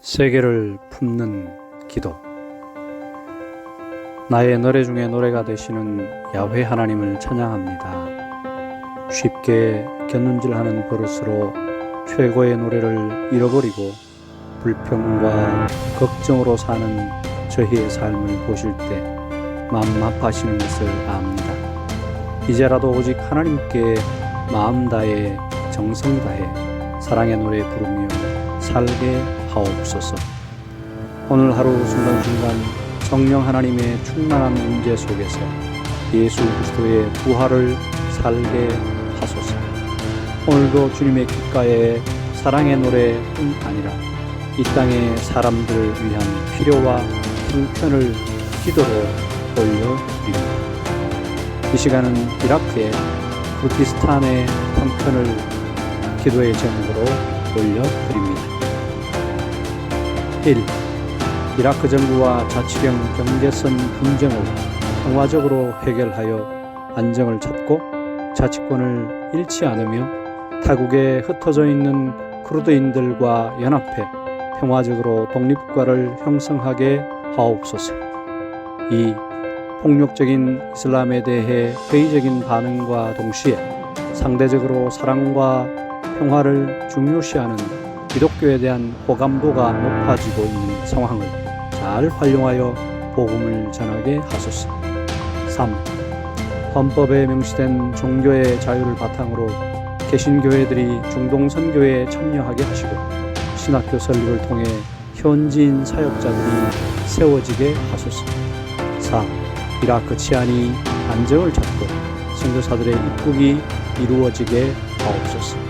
세계를 품는 기도. 나의 노래 중에 노래가 되시는 야훼 하나님을 찬양합니다. 쉽게 곁눈질하는 버릇으로 최고의 노래를 잃어버리고 불평과 걱정으로 사는 저희의 삶을 보실 때 마음 아파하시는 것을 압니다. 이제라도 오직 하나님께 마음 다해 정성 다해 사랑의 노래 부르며 살게 하옵소서. 오늘 하루 순간순간 성령 하나님의 충만한 임재 속에서 예수 그리스도의 부활을 살게 하소서. 오늘도 주님의 귓가에 사랑의 노래뿐 아니라 이 땅의 사람들을 위한 필요와 불편을 기도로 올려드립니다. 이 시간은 이라크의 쿠르디스탄의 형편을 기도의 제목으로 올려드립니다. 1. 이라크 정부와 자치령 경계선 분쟁을 평화적으로 해결하여 안정을 찾고 자치권을 잃지 않으며 타국에 흩어져 있는 쿠르드인들과 연합해 평화적으로 독립국가를 형성하게 하옵소서. 2. 폭력적인 이슬람에 대해 회의적인 반응과 동시에 상대적으로 사랑과 평화를 중요시하는 기독교에 대한 호감도가 높아지고 있는 상황을 잘 활용하여 복음을 전하게 하소서. 3. 헌법에 명시된 종교의 자유를 바탕으로 개신교회들이 중동 선교에 참여하게 하시고 신학교 설립을 통해 현지인 사역자들이 세워지게 하소서. 4. 이라크 치안이 안정을 찾고 선교사들의 입국이 이루어지게 하옵소서.